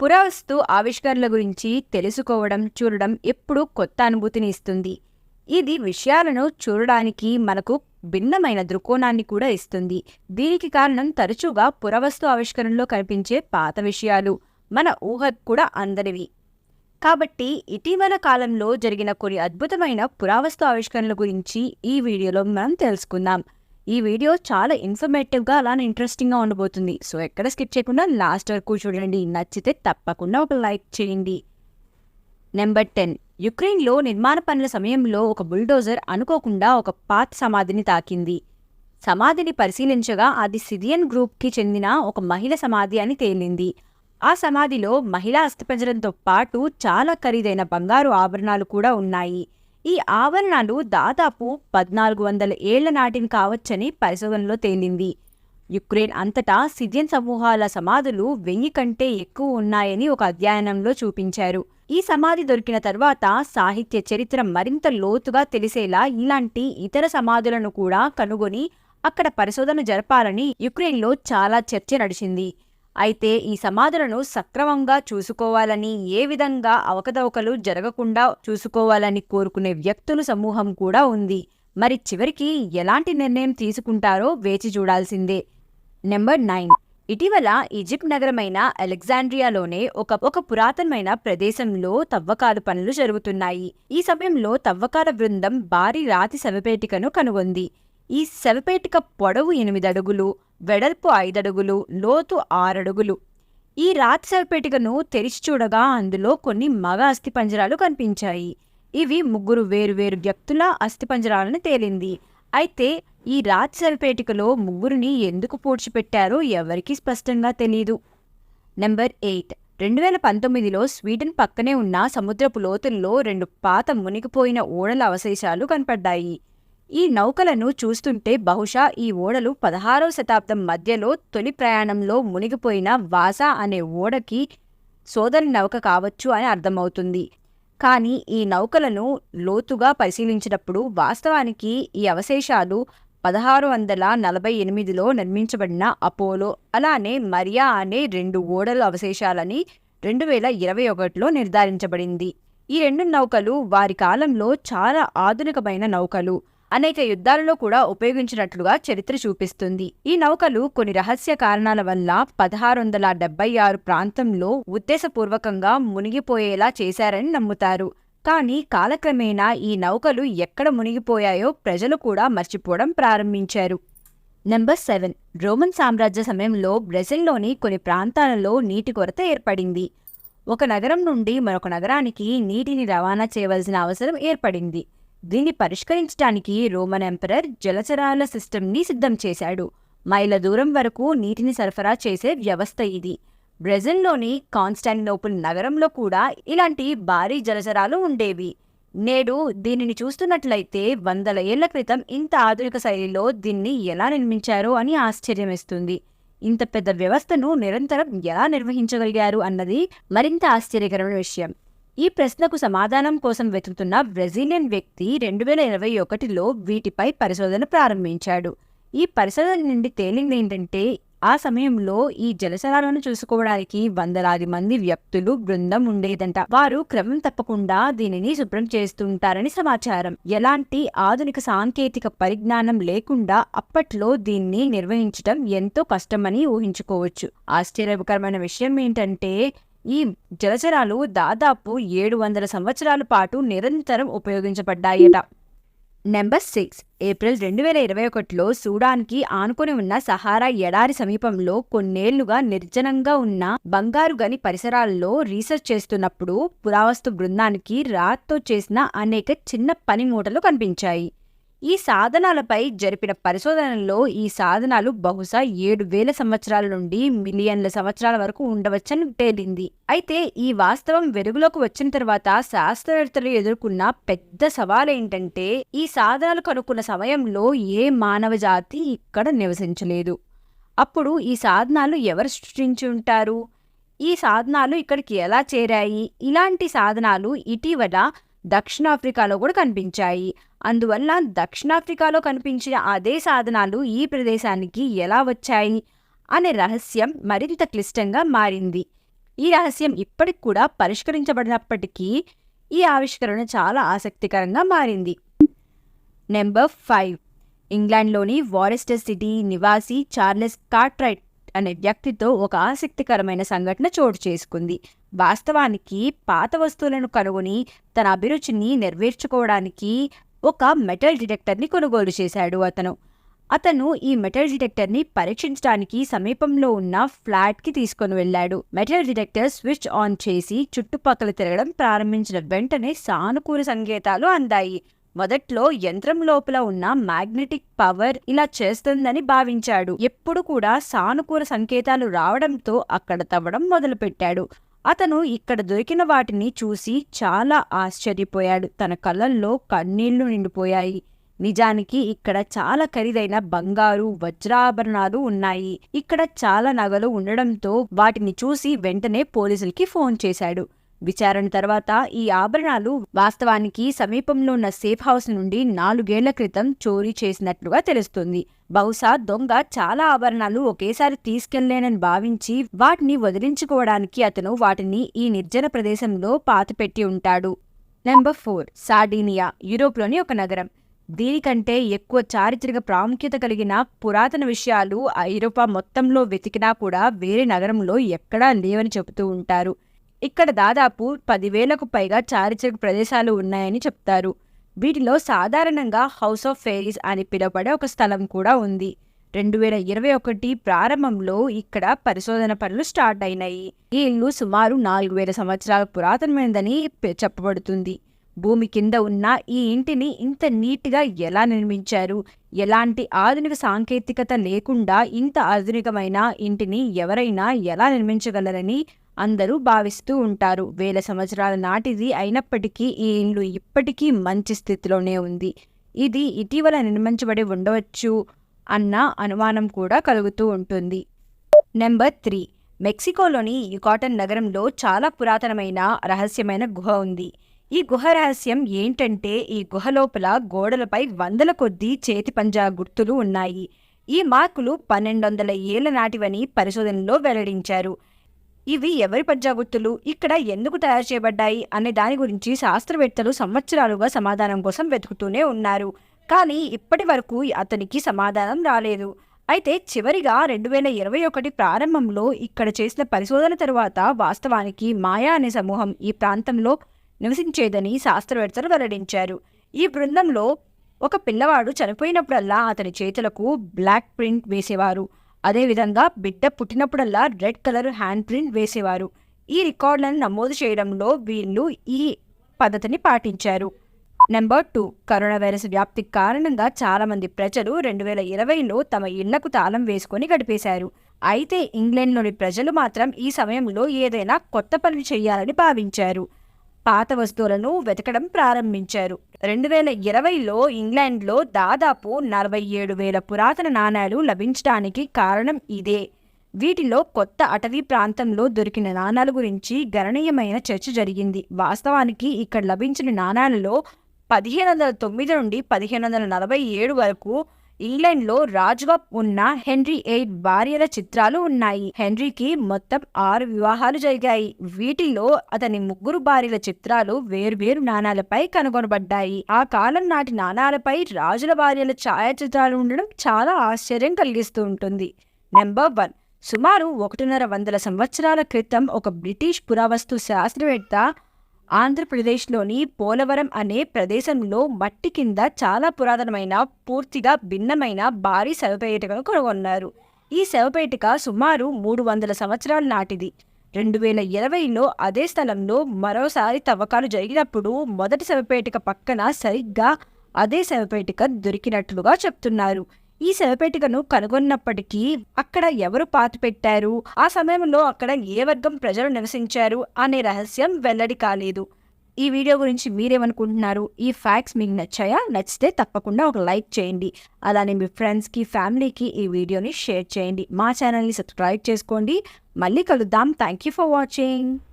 పురావస్తు ఆవిష్కరణల గురించి తెలుసుకోవడం చూడడం ఎప్పుడూ కొత్త అనుభూతిని ఇస్తుంది. ఇది విషయాలను చూడడానికి మనకు భిన్నమైన దృక్కోణాన్ని కూడా ఇస్తుంది. దీనికి కారణం తరచుగా పురావస్తు ఆవిష్కరణలో కనిపించే పాత విషయాలు. మన ఊహకు కూడా అందరివి కాబట్టి ఇటీవల కాలంలో జరిగిన కొన్ని అద్భుతమైన పురావస్తు ఆవిష్కరణల గురించి ఈ వీడియోలో మనం తెలుసుకుందాం. ఈ వీడియో చాలా ఇన్ఫర్మేటివ్గా అలానే ఇంట్రెస్టింగ్గా ఉండబోతుంది. సో ఎక్కడ స్కిప్ చేయకుండా లాస్ట్ వరకు చూడండి. నచ్చితే తప్పకుండా ఒక లైక్ చేయండి. నెంబర్ టెన్ యుక్రెయిన్లో నిర్మాణ పనుల సమయంలో ఒక బుల్డోజర్ అనుకోకుండా ఒక పాత సమాధిని తాకింది. సమాధిని పరిశీలించగా అది సిరియన్ గ్రూప్కి చెందిన ఒక మహిళ సమాధి అని తేలింది. ఆ సమాధిలో మహిళా అస్థిపంజరంతో పాటు చాలా ఖరీదైన బంగారు ఆభరణాలు కూడా ఉన్నాయి. ఈ ఆభరణాలు దాదాపు పద్నాలుగు వందల ఏళ్ళ నాటిని కావచ్చని పరిశోధనలో తేలింది. యుక్రెయిన్ అంతటా సిరియన్ సమూహాల సమాధులు వెయ్యి కంటే ఎక్కువ ఉన్నాయని ఒక అధ్యయనంలో చూపించారు. ఈ సమాధి దొరికిన తర్వాత సాహిత్య చరిత్ర మరింత లోతుగా తెలిసేలా ఇలాంటి ఇతర సమాధులను కూడా కనుగొని అక్కడ పరిశోధన జరపాలని యుక్రెయిన్లో చాలా చర్చ నడిచింది. అయితే ఈ సమాధులను సక్రమంగా చూసుకోవాలని ఏ విధంగా అవకతవకలు జరగకుండా చూసుకోవాలని కోరుకునే వ్యక్తుల సమూహం కూడా ఉంది. మరి చివరికి ఎలాంటి నిర్ణయం తీసుకుంటారో వేచి చూడాల్సిందే. Number nine. ఇటీవల ఈజిప్ట్ నగరమైన అలెగ్జాండ్రియాలోనే ఒక ఒక పురాతనమైన ప్రదేశంలో తవ్వకాల పనులు జరుగుతున్నాయి. ఈ సమయంలో తవ్వకాల బృందం భారీ రాతి శవపేటికను కనుగొంది. ఈ శవపేటిక పొడవు ఎనిమిది అడుగులు వెడల్పు ఐదడుగులు లోతు ఆరడుగులు ఈ రాతి శవపేటికను తెరిచి చూడగా అందులో కొన్ని మగ అస్థిపంజరాలు కనిపించాయి. ఇవి ముగ్గురు వేరువేరు వ్యక్తుల అస్థిపంజరాలను తేలింది. అయితే ఈ రాతి శవపేటికలో ముగ్గురిని ఎందుకు పూడ్చిపెట్టారో ఎవరికీ స్పష్టంగా తెలియదు నెంబర్ ఎయిట్. రెండు వేల పంతొమ్మిదిలో స్వీడన్ పక్కనే ఉన్న సముద్రపు లోతుల్లో రెండు పాత మునిగిపోయిన ఓడల అవశేషాలు కనపడ్డాయి. ఈ నౌకలను చూస్తుంటే బహుశా ఈ ఓడలు పదహారవ శతాబ్దం మధ్యలో తొలి ప్రయాణంలో మునిగిపోయిన వాసా అనే ఓడకి సోదరి నౌక కావచ్చు అని అర్థమవుతుంది. కానీ ఈ నౌకలను లోతుగా పరిశీలించినప్పుడు వాస్తవానికి ఈ అవశేషాలు పదహారు వందల నలభై ఎనిమిదిలో నిర్మించబడిన అపోలో అలానే మరియా అనే రెండు ఓడల అవశేషాలని రెండు వేల ఇరవై ఒకటిలో నిర్ధారించబడింది. ఈ రెండు నౌకలు వారి కాలంలో చాలా ఆధునికమైన నౌకలు. అనేక యుద్ధాలలో కూడా ఉపయోగించినట్లుగా చరిత్ర చూపిస్తుంది. ఈ నౌకలు కొన్ని రహస్య కారణాల వల్ల పదహారు వందల డెబ్బై ఆరు ప్రాంతంలో ఉద్దేశపూర్వకంగా మునిగిపోయేలా చేశారని నమ్ముతారు. కానీ కాలక్రమేణా ఈ నౌకలు ఎక్కడ మునిగిపోయాయో ప్రజలు కూడా మర్చిపోవడం ప్రారంభించారు. Number seven. రోమన్ సామ్రాజ్య సమయంలో బ్రెజిల్లోని కొన్ని ప్రాంతాలలో నీటి కొరత ఏర్పడింది. ఒక నగరం నుండి మరొక నగరానికి నీటిని రవాణా చేయవలసిన అవసరం ఏర్పడింది. దీన్ని పరిష్కరించడానికి రోమన్ ఎంపరర్ జలచరాల సిస్టమ్ని సిద్ధం చేశాడు. మైళ్ళ దూరం వరకు నీటిని సరఫరా చేసే వ్యవస్థ ఇది. బ్రెజిల్లోని కాన్స్టాంటినోపుల్ నగరంలో కూడా ఇలాంటి భారీ జలచరాలు ఉండేవి. నేడు దీనిని చూస్తున్నట్లయితే వందల ఏళ్ళ క్రితం ఇంత ఆధునిక శైలిలో దీన్ని ఎలా నిర్మించారో అని ఆశ్చర్యమేస్తుంది. ఇంత పెద్ద వ్యవస్థను నిరంతరం ఎలా నిర్వహించగలిగారు అన్నది మరింత ఆశ్చర్యకరమైన విషయం. ఈ ప్రశ్నకు సమాధానం కోసం వెతుకుతున్న బ్రెజిలియన్ వ్యక్తి రెండు వేల ఇరవై ఒకటిలో వీటిపై పరిశోధన ప్రారంభించాడు. ఈ పరిశోధన నుండి తేలింది ఏంటంటే ఆ సమయంలో ఈ జలచరాలను చూసుకోవడానికి వందలాది మంది వ్యక్తులు బృందం ఉండేదంట. వారు క్రమం తప్పకుండా దీనిని శుభ్రం చేస్తుంటారని సమాచారం. ఎలాంటి ఆధునిక సాంకేతిక పరిజ్ఞానం లేకుండా అప్పట్లో దీన్ని నిర్వహించడం ఎంతో కష్టమని ఊహించుకోవచ్చు. ఆశ్చర్యకరమైన విషయం ఏంటంటే ఈ జలచరాలు దాదాపు ఏడు వందల సంవత్సరాల పాటు నిరంతరం ఉపయోగించబడ్డాయట. నెంబర్ సిక్స్ ఏప్రిల్ రెండు వేల ఇరవై ఒకటిలో సూడాన్కి ఆనుకొని ఉన్న సహారా ఎడారి సమీపంలో కొన్నేళ్ళుగా నిర్జనంగా ఉన్న బంగారు గని పరిసరాల్లో రీసెర్చ్ చేస్తున్నప్పుడు పురావస్తు బృందానికి రాత్తో చేసిన అనేక చిన్న పనిమూటలు కనిపించాయి. ఈ సాధనాలపై జరిపిన పరిశోధనల్లో ఈ సాధనాలు బహుశా ఏడు వేల సంవత్సరాల నుండి మిలియన్ల సంవత్సరాల వరకు ఉండవచ్చని తేలింది. అయితే ఈ వాస్తవం వెలుగులోకి వచ్చిన తర్వాత శాస్త్రవేత్తలు ఎదుర్కొన్న పెద్ద సవాల్ ఏంటంటే ఈ సాధనాలు కనుక్కున్న సమయంలో ఏ మానవ జాతి ఇక్కడ నివసించలేదు. అప్పుడు ఈ సాధనాలు ఎవరు సృష్టించి ఉంటారు? ఈ సాధనాలు ఇక్కడికి ఎలా చేరాయి? ఇలాంటి సాధనాలు ఇటీవల దక్షిణాఫ్రికాలో కూడా కనిపించాయి. అందువల్ల దక్షిణాఫ్రికాలో కనిపించిన అదే సాధనాలు ఈ ప్రదేశానికి ఎలా వచ్చాయి అనే రహస్యం మరింత క్లిష్టంగా మారింది. ఈ రహస్యం ఇప్పటికి కూడా పరిష్కరించబడినప్పటికీ ఈ ఆవిష్కరణ చాలా ఆసక్తికరంగా మారింది. Number five. ఇంగ్లాండ్లోని వారెస్టర్ సిటీ నివాసి చార్లెస్ కార్ట్రైట్ అనే వ్యక్తితో ఒక ఆసక్తికరమైన సంఘటన చోటు చేసుకుంది. వాస్తవానికి పాత వస్తువులను కనుగొని తన అభిరుచిని నెరవేర్చుకోవడానికి ఒక మెటల్ డిటెక్టర్ని కొనుగోలు చేశాడు అతను. అతను ఈ మెటల్ డిటెక్టర్ని పరీక్షించడానికి సమీపంలో ఉన్న ఫ్లాట్కి తీసుకొని వెళ్ళాడు. మెటల్ డిటెక్టర్ స్విచ్ ఆన్ చేసి చుట్టుపక్కల తిరగడం ప్రారంభించిన వెంటనే సానుకూల సంకేతాలు అందాయి. మొదట్లో యంత్రం లోపల ఉన్న మ్యాగ్నెటిక్ పవర్ ఇలా చేస్తుందని భావించాడు. ఎప్పుడు కూడా సానుకూల సంకేతాలు రావడంతో అక్కడ తవ్వడం మొదలుపెట్టాడు. అతను ఇక్కడ దొరికిన వాటిని చూసి చాలా ఆశ్చర్యపోయాడు. తన కళ్ళల్లో కన్నీళ్ళు నిండిపోయాయి. నిజానికి ఇక్కడ చాలా ఖరీదైన బంగారు వజ్రాభరణాలు ఉన్నాయి. ఇక్కడ చాలా నగలు ఉండడంతో వాటిని చూసి వెంటనే పోలీసులకి ఫోన్ చేశాడు. విచారణ తర్వాత ఈ ఆభరణాలు వాస్తవానికి సమీపంలో ఉన్న సేఫ్ హౌస్ నుండి నాలుగేళ్ళ క్రితం చోరీ చేసినట్లుగా తెలుస్తుంది. బహుశా దొంగ చాలా ఆభరణాలు ఒకేసారి తీసుకెళ్ళేనని భావించి వాటిని వదిలించుకోవడానికి అతను వాటిని ఈ నిర్జన ప్రదేశంలో పాతిపెట్టి ఉంటాడు. నెంబర్ ఫోర్ సార్డీనియా యూరోప్లోని ఒక నగరం. దీనికంటే ఎక్కువ చారిత్రక ప్రాముఖ్యత కలిగిన పురాతన విషయాలు ఐరోపా మొత్తంలో వెతికినా కూడా వేరే నగరంలో ఎక్కడా లేవని చెబుతూ ఉంటారు. ఇక్కడ దాదాపు పదివేలకు పైగా చారిత్రక ప్రదేశాలు ఉన్నాయని చెప్తారు. వీటిలో సాధారణంగా హౌస్ ఆఫ్ ఫెయిరీస్ అని పిలువబడే ఒక స్థలం కూడా ఉంది. రెండు వేల ఇరవై ఒకటి ప్రారంభంలో ఇక్కడ పరిశోధన పనులు స్టార్ట్ అయినాయి. ఈ ఇల్లు సుమారు నాలుగు వేల సంవత్సరాల పురాతనమైనదని చెప్పబడుతుంది. భూమి కింద ఉన్న ఈ ఇంటిని ఇంత నీట్గా ఎలా నిర్మించారు? ఎలాంటి ఆధునిక సాంకేతికత లేకుండా ఇంత ఆధునికమైన ఇంటిని ఎవరైనా ఎలా నిర్మించగలరని అందరూ భావిస్తూ ఉంటారు. వేల సంవత్సరాల నాటిది అయినప్పటికీ ఈ ఇల్లు ఇప్పటికీ మంచి స్థితిలోనే ఉంది. ఇది ఇటీవల నిర్మించబడి ఉండవచ్చు అన్న అనుమానం కూడా కలుగుతూ ఉంటుంది. Number three. మెక్సికోలోని యుకాటన్ నగరంలో చాలా పురాతనమైన రహస్యమైన గుహ ఉంది. ఈ గుహ రహస్యం ఏంటంటే ఈ గుహ లోపల గోడలపై వందల కొద్దీ చేతి పంజా గుర్తులు ఉన్నాయి. ఈ మార్కులు పన్నెండు వందల ఏళ్ళ నాటివని పరిశోధనలో వెల్లడించారు. ఇవి ఎవరి పంచాగుర్తులు ఇక్కడ ఎందుకు తయారు చేయబడ్డాయి? అనే దాని గురించి శాస్త్రవేత్తలు సంవత్సరాలుగా సమాధానం కోసం వెతుకుతూనే ఉన్నారు. కానీ ఇప్పటి వరకు అతనికి సమాధానం రాలేదు. అయితే చివరిగా రెండు వేల ఇరవై ఒకటి ప్రారంభంలో ఇక్కడ చేసిన పరిశోధన తరువాత వాస్తవానికి మాయా అనే సమూహం ఈ ప్రాంతంలో నివసించేదని శాస్త్రవేత్తలు వెల్లడించారు. ఈ బృందంలో ఒక పిల్లవాడు చనిపోయినప్పుడల్లా అతని చేతులకు బ్లాక్ ప్రింట్ వేసేవారు. అదేవిధంగా బిడ్డ పుట్టినప్పుడల్లా రెడ్ కలర్ హ్యాండ్ ప్రింట్ వేసేవారు. ఈ రికార్డులను నమోదు చేయడంలో వీళ్ళు ఈ పద్ధతిని పాటించారు. నెంబర్ టూ కరోనా వైరస్ వ్యాప్తి కారణంగా చాలామంది ప్రజలు రెండు వేల ఇరవైలో తమ ఇళ్ళకు తాళం వేసుకొని గడిపేశారు. అయితే ఇంగ్లాండ్లోని ప్రజలు మాత్రం ఈ సమయంలో ఏదైనా కొత్త పనులు చేయాలని భావించారు. పాత వస్తువులను వెతకడం ప్రారంభించారు. రెండు వేల ఇరవైలో ఇంగ్లాండ్లో దాదాపు నలభై ఏడు వేల పురాతన నాణాలు లభించడానికి కారణం ఇదే. వీటిలో కొత్త అటవీ ప్రాంతంలో దొరికిన నాణాల గురించి గణనీయమైన చర్చ జరిగింది. వాస్తవానికి ఇక్కడ లభించిన నాణాలలో పదిహేను వందల తొమ్మిది నుండి పదిహేను వందల నలభై ఏడు వరకు ఇంగ్లాండ్లో రాజుగా ఉన్న హెన్రీ ఎయిట్ భార్యల చిత్రాలు ఉన్నాయి. హెన్రీకి మొత్తం ఆరు వివాహాలు జరిగాయి. వీటిలో అతని ముగ్గురు భార్యల చిత్రాలు వేర్వేరు నాణాలపై కనుగొనబడ్డాయి. ఆ కాలం నాటి నాణాలపై రాజుల భార్యల ఛాయాచిత్రాలు ఉండడం చాలా ఆశ్చర్యం కలిగిస్తూ ఉంటుంది. Number one. సుమారు ఒకటిన్నర వందల సంవత్సరాల క్రితం ఒక బ్రిటిష్ పురావస్తు శాస్త్రవేత్త ఆంధ్రప్రదేశ్లోని పోలవరం అనే ప్రదేశంలో మట్టి కింద చాలా పురాతనమైన పూర్తిగా భిన్నమైన భారీ శవపేటికను కనుగొన్నారు. ఈ శవపేటిక సుమారు మూడు వందల సంవత్సరాల నాటిది. రెండు వేల ఇరవైలో అదే స్థలంలో మరోసారి తవ్వకాలు జరిగినప్పుడు మొదటి శవపేటిక పక్కన సరిగ్గా అదే శవపేటిక దొరికినట్లుగా చెప్తున్నారు. ఈ శవపేటికను కనుగొన్నప్పటికీ అక్కడ ఎవరు పాతిపెట్టారు ఆ సమయంలో అక్కడ ఏ వర్గం ప్రజలు నివసించారు? అనే రహస్యం వెల్లడి కాలేదు. ఈ వీడియో గురించి మీరేమనుకుంటున్నారు? ఈ ఫ్యాక్ట్స్ మీకు నచ్చాయా? నచ్చితే తప్పకుండా ఒక లైక్ చేయండి. అలానే మీ ఫ్రెండ్స్కి ఫ్యామిలీకి ఈ వీడియోని షేర్ చేయండి. మా ఛానల్ని సబ్స్క్రైబ్ చేసుకోండి. మళ్ళీ కలుద్దాం. Thank you for watching.